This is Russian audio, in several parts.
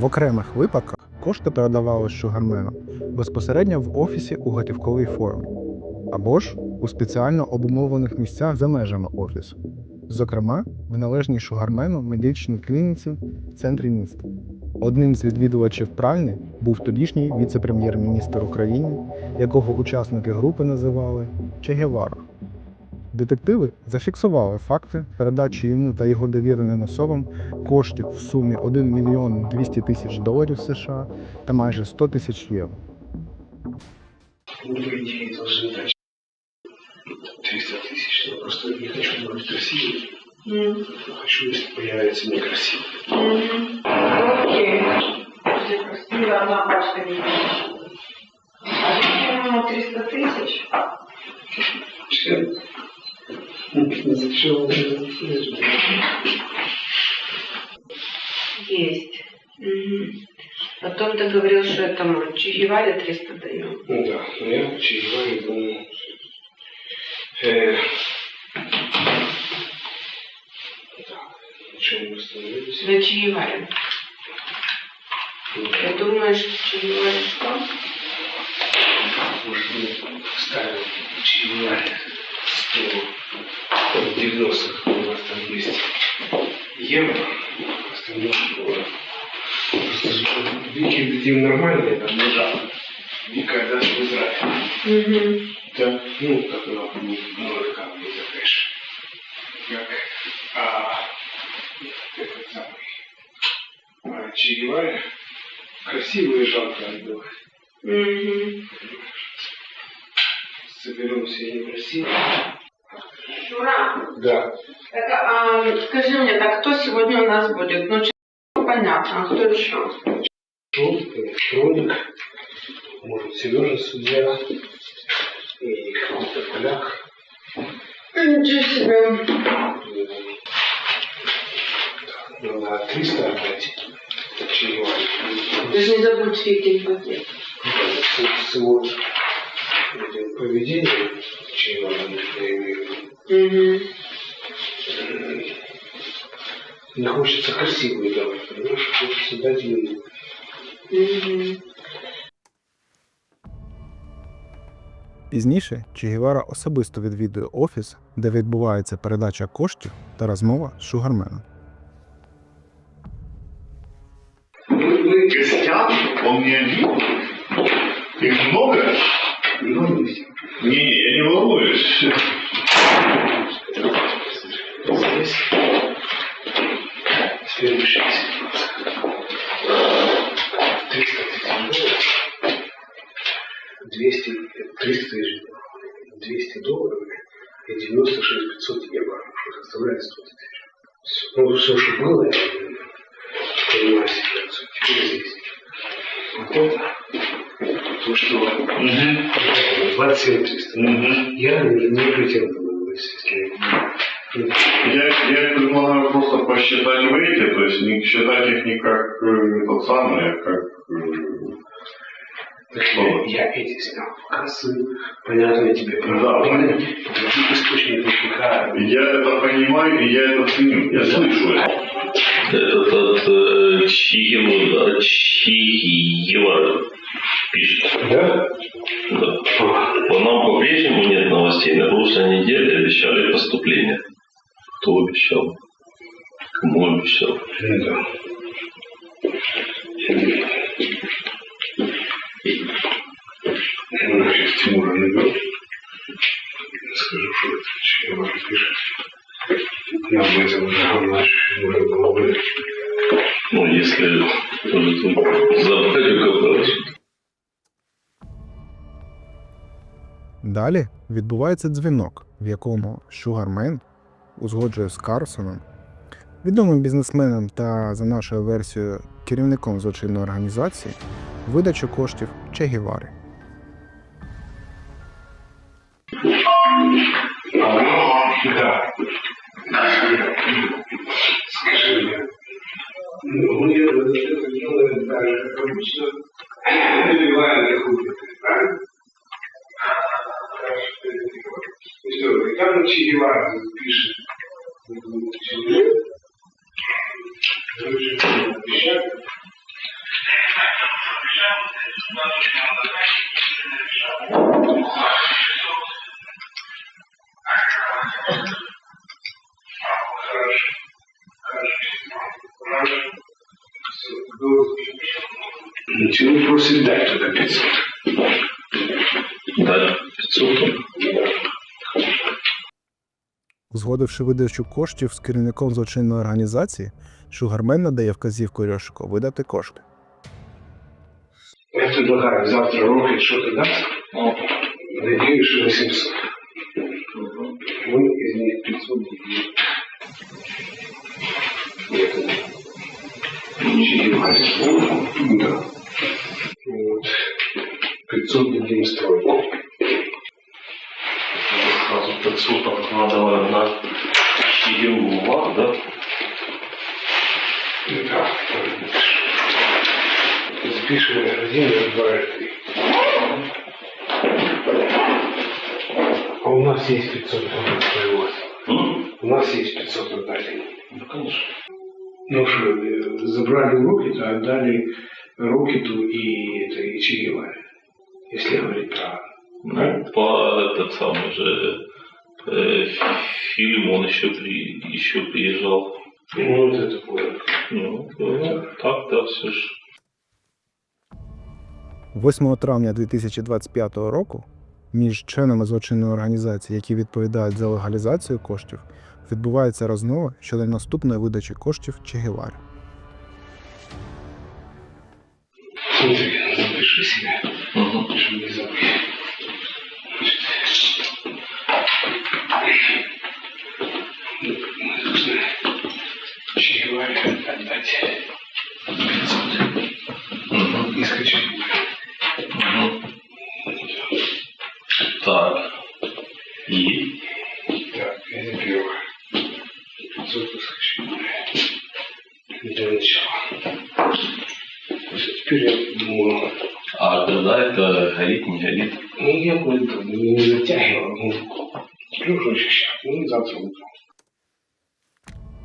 В окремих випадках кошти передавали шугармену безпосередньо в офісі у готівковій формі або ж у спеціально обумовлених місцях за межами офісу, зокрема в належній шугармену медичній клініці в центрі міста. Одним з відвідувачів пральні був тодішній віце-прем'єр-міністр України, якого учасники групи називали Че Гевара. Детективи зафіксували факти передачі йому та його довіреним особам коштів в сумі 1 мільйон 200 тисяч доларів США та майже 100 тисяч євро. Ну, по идее, должны дать 300 тысяч. Я просто не хочу быть красивым. Хочу, если появится некрасиво. Окей. Где красиво, одна пачка не А зачем 300 тысяч? Зачем? Есть. Мгм. Потом ты говорил, что этому Чигеваре 300 даем. Ну да, но я чаевые думаю. Э, так, чем мы остановились? На Чигеваре. Ну, Ты думаешь, Чигеваре что? Может, мы ставим чаевые 100, в 90-х у нас там есть евро, остальное доллар. Просто же Вики дадим нормальные, там лежат. Вика даст в Израиль. Угу. Да, ну, как много камней за кэш. Как, а, этот самый, а, Че Гевара и жалко отдавать. Угу. Соберемся и некрасиво. Шура, Да. так, а, скажи мне, так кто сегодня у нас будет? Ну, понятно, а кто еще? Шелк, электроник, может, Сережа судья и какой-то поляк. Ничего себе. Ну, на 300 отдать. Че Гевара. Ты же не забудь Викин пакет. с, с его этим поведением, чем я имею в виду, Угу. не хочется красивую давать, понимаешь, хочется дать ему. Угу. Пізніше Че Гевара особисто відвідує офіс, де відбувається передача коштів та розмова з шугарменом. Костян, он не один. Их много? Не волнуйся. Не, я не волнуюсь. Здесь решить. 300 тысяч долларов. 200, 300 тысяч, 200 долларов и 96 500 евро, что составляет 100 тысяч. Ну, все, что было, я понимаю ситуацию. Теперь здесь. Вот это, то, что Мгм. 27 300. Мгм. Я не, не претендую, Я, я предлагаю просто посчитать в эти, то есть не считать их не как э, тот самый, а как... э, Так я, я эти снял в кассы, понятно, я тебе Да. правда. Других источников никак. я это понимаю и я это ценю. Я слышу это. Этот от э, Чиева, от Чиева пишет. Да? Да. По нам по-прежнему нет новостей. На прошлой неделе обещали поступление. Кто обещал? Кому обещал? Да. Ну, сейчас Тимура наберу. Скажу, что это чем можно пишет. Я об этом уже говорил. Ну, если забрать у кого Далі відбувається дзвінок, в якому Шугармен узгоджує з Карсоном, відомим бізнесменом та, за нашою версією, керівником злочинної організації, видачу коштів Че Гевари. Да. Скажи мне, ну, мы это делаем так же, как обычно, набиваем что, и там Че Гевара пишет. Чего просит дать туда 500? Дать 500. Узгодивши видачу коштів з керівником злочинної організації, Шугармен надає вказівку Рьошику видати кошти. Я предлагаю завтра Рокет что-то даст. Надеюсь, что 800. Мы из них 500 дадим. Нет, Да. Вот. 500 дадим стройку. Сразу 500 надо на Чигиру да? Да. Запишем один, два, три. А у нас есть 500 долларов своего. М? У нас есть 500 отдали. Ну, конечно. Ну что, э, забрали Рокет, а отдали Рокету и, это, и Че Геваре. Если говорить правильно. Ну, по этот самый же э, фильм он еще, при, еще приезжал. Ну, вот это понял. Ну, ну, так, да, все же. 8 травня 2025 року між членами злочинної організації, які відповідають за легалізацію коштів, відбувається розмова щодо наступної видачі коштів Че Гевари. Смотри, запиши себя, Мгм. чтобы не забыть. Должны Че отдать 500 Мгм. и скачать. Мгм. Так. И? Так. 500 и скачать. Для начала. Теперь я А когда это горит, не горит? ну я не затягивал, ну, уже сейчас, ну завтра утром.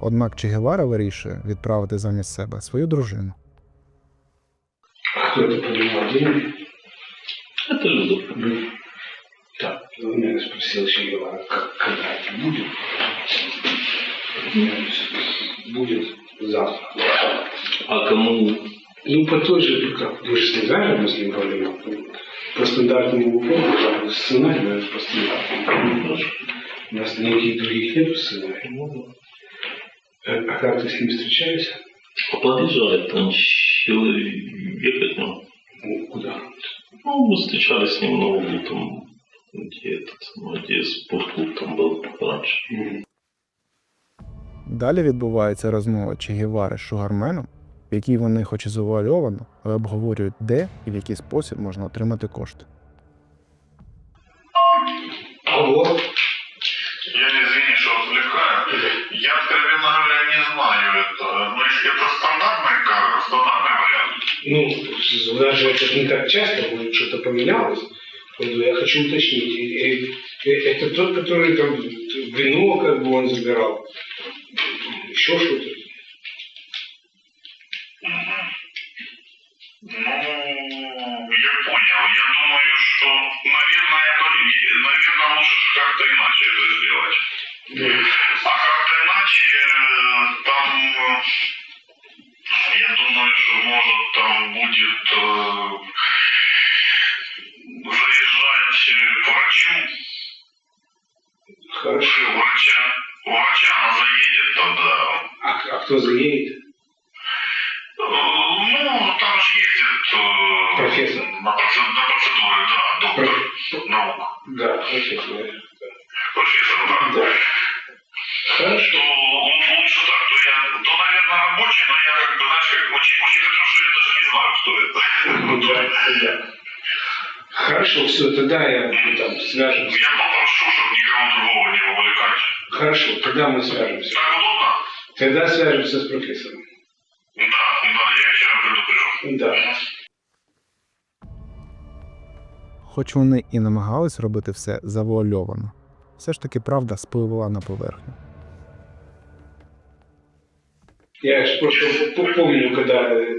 Однак Че Гевара вирішує відправити замість себе свою дружину. А кто это поднимал деньги? Это Люда. Так, он меня спросил Че Гевара, как, когда это будет. Я говорю, Будет завтра. А кому? Ну, по той же, как вы же сказали, мы с ним говорили, по стандартному выполнению сценарию, наверное, по стандартному. У нас никаких других нет сценариев. Э, А как ты с ним встречаешься? Подъезжает там человек от него. Ну, Куда? Ну, мы встречались с ним на углу там, где этот, самый, где спортклуб там был раньше. Далі відбувається розмова Че Гевари з Шугарменом, в якій вони, хоч і завуальовано, але обговорюють, де і в який спосіб можна отримати кошти. Ну, у нас же это не так часто, может, что-то поменялось. Я хочу уточнить. Это тот, который там вино, как бы он забирал. Еще что-то. Ну, я понял. Я думаю, что, наверное, это, наверное, лучше как-то иначе это сделать. А как-то иначе, э, там, профессор. Профессор, да. Да. Хорошо. То лу- лучше так, то я, то, наверное, рабочий, но я как бы, знаешь, как очень, очень хорошо, что я даже не знаю, кто это. Да, да. Хорошо, все, тогда я ну, там свяжемся. Я попрошу, чтобы никого другого не вовлекать. Хорошо, тогда мы свяжемся. Так удобно? Тогда свяжемся с профессором. Да, да, я вечером предупрежу. Да. Хоч вони і намагались робити все завуальовано, все ж таки правда спливла на поверхню. Я ж просто п- помню, когда э,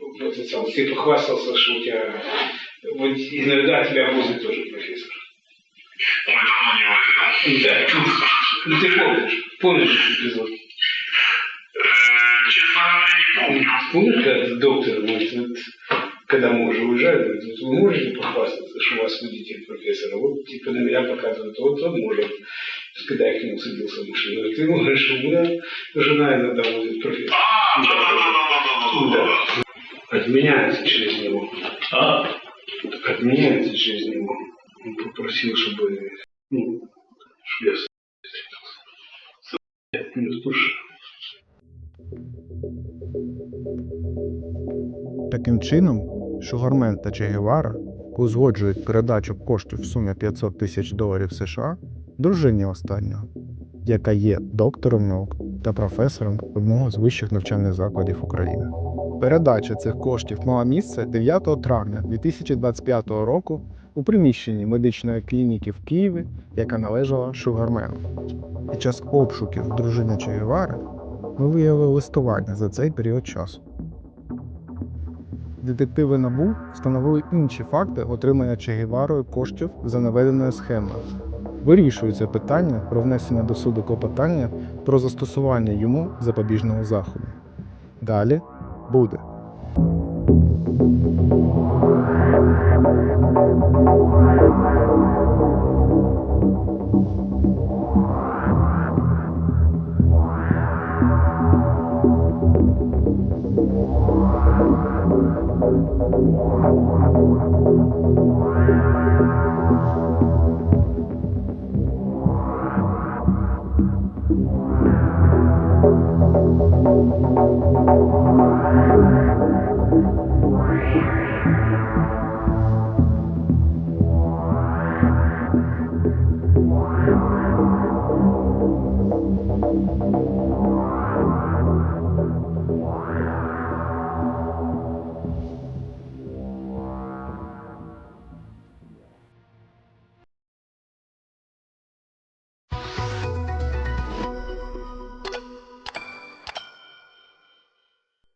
вот это самое, ты похвастался, что у тебя вот иногда тебя возит тоже профессор. Ой, давно не возил. Да. Ну ты помнишь, помнишь этот эпизод? Э, честно говоря, не помню. Помнишь, когда доктор говорит, вот, Когда мы уже уезжали, вы можете похвастаться, что у вас водитель профессора? Вот типа на меня показывают, вот он может. Когда я к нему садился в машину, говорит, ты что у меня жена иногда возит профессора. А, да-да-да-да-да-да-да. Отменяется через него. А? Отменяется через него. Он попросил, чтобы, ну, чтобы я слушай. Таким чином, Шугармен та Че Гевара узгоджують передачу коштів в сумі 500 тисяч доларів США дружині останнього, яка є доктором наук та професором одного з вищих навчальних закладів України. Передача цих коштів мала місце 9 травня 2025 року у приміщенні медичної клініки в Києві, яка належала Шугармену. Під час обшуків дружини Че ми виявили листування за цей період часу детективи набу встановили інші факти отримання Чегіварою коштів за наведеною схемою. Вирішується питання про внесення до суду клопотання про застосування йому запобіжного заходу. Далі буде. Thank you. Thank